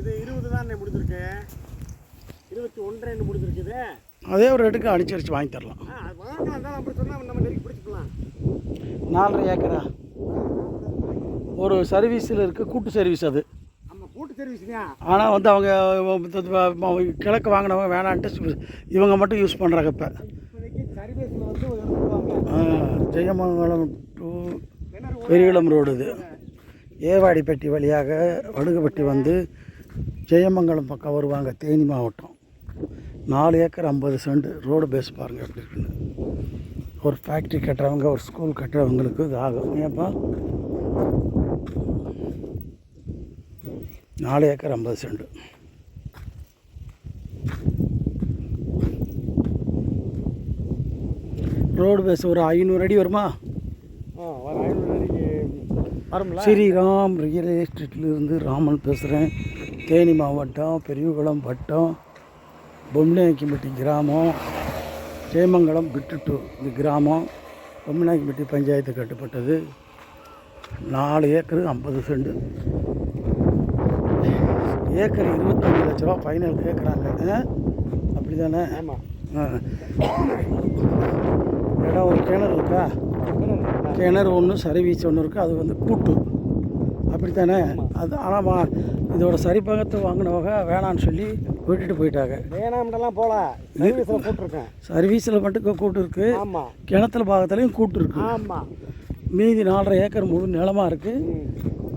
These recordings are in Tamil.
இது இருபது தான் முடிஞ்சிருக்கு? இருபத்தி ஒன்றரை முடிஞ்சிருக்குது. அதே ஒரு ரேட்டுக்கு அனுசரித்து வாங்கி தரலாம். வாங்கலாம் அப்படி சொன்னால் நம்ம நெருக்கி பிடிச்சிக்கலாம். நாலரை ஏக்கரா? ஒரு சர்வீஸில் இருக்குது கூட்டு சர்வீஸ் அது. நம்ம கூட்டு சர்வீஸ்லையா ஆனால் வந்து அவங்க கிழக்கு வாங்கினவங்க வேணான்ட்டு இவங்க மட்டும் யூஸ் பண்ணுறாங்க இப்போ. ஜெயமங்கலம் டு பெரியகுளம் ரோடு இது. ஏவாடிப்பட்டி வழியாக வடுகுப்பட்டி வந்து ஜெயமங்கலம் பக்கம் வருவாங்க தேனி மாவட்டம். நாலு ஏக்கர் ஐம்பது சென்ட் ரோடு பேஸ் பாருங்கள் எப்படி இருக்குன்னு. ஒரு ஃபேக்ட்ரி கட்டுறவங்க ஒரு ஸ்கூல் கட்டுறவங்களுக்கு இது ஆகும். ஏன்ப்பா நாலு ஏக்கர் ஐம்பது சென்ட். ரோடு பேஸ் ஒரு ஐநூறு அடி வருமா? ஸ்ரீராம் ரியல் எஸ்டேட்லேருந்து ராமன் பேசுகிறேன் தேனி மாவட்டம் பெரியகுளம் வட்டம் பொம்னாக்கிம்பட்டி கிராமம் ஜெயமங்கலம் விட்டுட்டு இந்த கிராமம் பொம்னாக்கிம்பட்டி பஞ்சாயத்து கட்டுப்பட்டது. நாலு ஏக்கரு ஐம்பது சென்ட் ஏக்கர் இருபத்தஞ்சு லட்ச ரூபா ஃபைனல் கேட்குறாங்க அப்படி தானே இடம் ஒரு கிணறு இருக்கா? கிணறு ஒன்று சர்வீஸ் ஒன்று இருக்குது அது வந்து கூட்டு. அப்படித்தானே? அது ஆனால் இதோட சரிபாகத்தை வாங்கினவங்க வேணான்னு சொல்லி விட்டுட்டு போயிட்டாங்க. வேணாம்டெல்லாம் போல. சர்வீஸில் போட்டிருக்கேன் சர்வீஸில் மட்டும் கூட்டு இருக்குது ஆமாம் கிணத்துல பாகத்துலேயும் கூட்டு இருக்குது ஆமாம் மீதி நாலரை ஏக்கர் முழு நிலமாக இருக்குது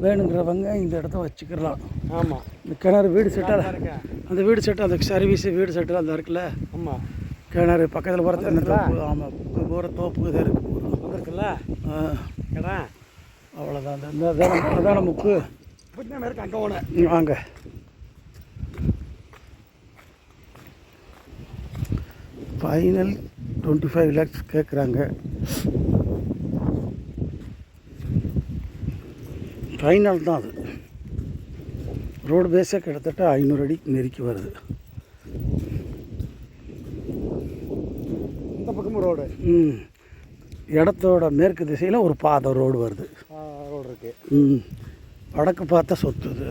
வேணுங்கிறவங்க இந்த இடத்த வச்சுக்கலாம் ஆமாம் இந்த கிணறு வீடு செட்டால் இருக்கேன் அந்த வீடு செட்டு அந்த சர்வீஸு வீடு செட்டு அந்த இருக்குல்ல? ஆமாம் கிணறு பக்கத்தில் போகிற தோப்பு? ஆமாம் போகிற தோப்பு இது இருக்குது வந்துருக்குல்ல? ஆ. அவ்வளோதான் இந்த அதான முக்கு இருக்கு அங்கே. ம், வாங்க ஃபைனல் டுவெண்ட்டி ஃபைவ் லேக்ஸ் கேட்குறாங்க ஃபைனல் தான் அது. ரோடு பேஸே கிட்டத்தட்ட ஐநூறு அடி நெருக்கி வருது. இந்த பக்கமும் ரோடு ம். இடத்தோட மேற்கு திசையில் ஒரு பாதை ரோடு வருது. ரோடு இருக்கு. ம். வடக்கு பார்த்த சொத்து இது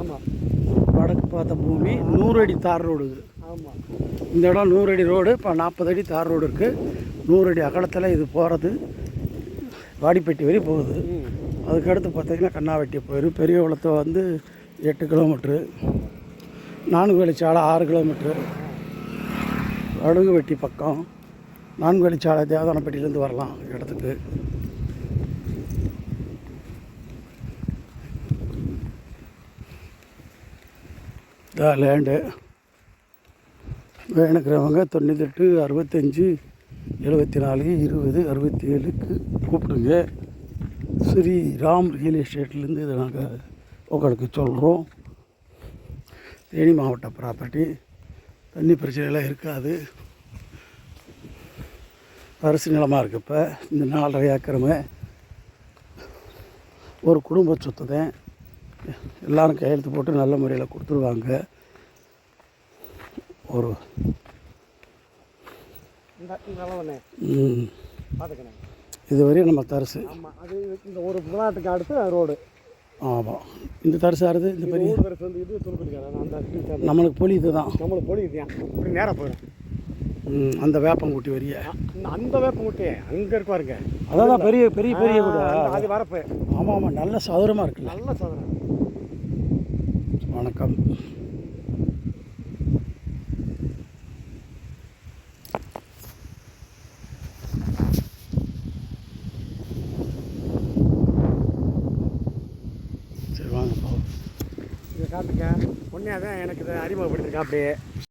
ஆமாம் வடக்கு பார்த்த பூமி நூறு அடி தார் ரோடு இது. ஆமாம் இந்த இடம் நூறு அடி ரோடு இப்போ நாற்பது அடி தார் ரோடு இருக்குது நூறு அடி அகலத்தில் இது போகிறது வாடிப்பட்டி வரை போகுது. அதுக்கடுத்து பார்த்தீங்கன்னா கண்ணாவெட்டி போயிடும் பெரிய குளத்தை வந்து எட்டு கிலோமீட்ரு நான்கு வழிச்சாலை ஆறு கிலோமீட்ரு வடுகுவெட்டி பக்கம். நான்கு வழிச்சாலை தேவதானப்பட்டியிலேருந்து வரலாம் இடத்துக்கு. இதான் லேண்டு வேணுக்கிறவங்க தொண்ணூத்தெட்டு அறுபத்தஞ்சி எழுபத்தி நாலு இருபது அறுபத்தி ஏழுக்கு கூப்பிடுங்க. ஸ்ரீ ராம் ரியல் எஸ்டேட்லேருந்து இதை நாங்கள் உங்களுக்கு சொல்கிறோம் தேனி மாவட்ட ப்ராப்பர்ட்டி தண்ணி பிரச்சனைலாம் இருக்காது. அரசு நிலமாக இருக்குது இப்போ. இந்த நாலரை ஏக்கருமே ஒரு குடும்ப சொத்து தான். எல்லாரும் கையெழுத்து போட்டு நல்ல முறையில் கொடுத்துருவாங்க. ஒரு இந்த நல்லதானே ம், பார்த்துக்கணே இதுவரையும் நம்ம தரிசு. அது இந்த ஒரு விளையாட்டுக்கு அடுத்து ரோடு. ஆமாம் இந்த தரிசு ஆறுது இந்த பெரிய இது இது நம்மளுக்கு பொலி இதுதான். நம்மளுக்கு இதுதான். இப்படி நேராக போயிடும். அந்த வேப்பங்குட்டி வரிய. அந்த வேப்ப முட்டை அங்கே இருப்பாருங்க அதான் பெரிய பெரிய பெரிய கூட அது வரப்பு. ஆமாம் ஆமாம் நல்ல சதுரமாக இருக்குல்ல. நல்ல சோதனை வணக்கம். சரி வாங்க போவோம் இதை காட்டுங்க. உடனே தான் எனக்கு இதை அறிமுகப்படுத்திருக்கா அப்படியே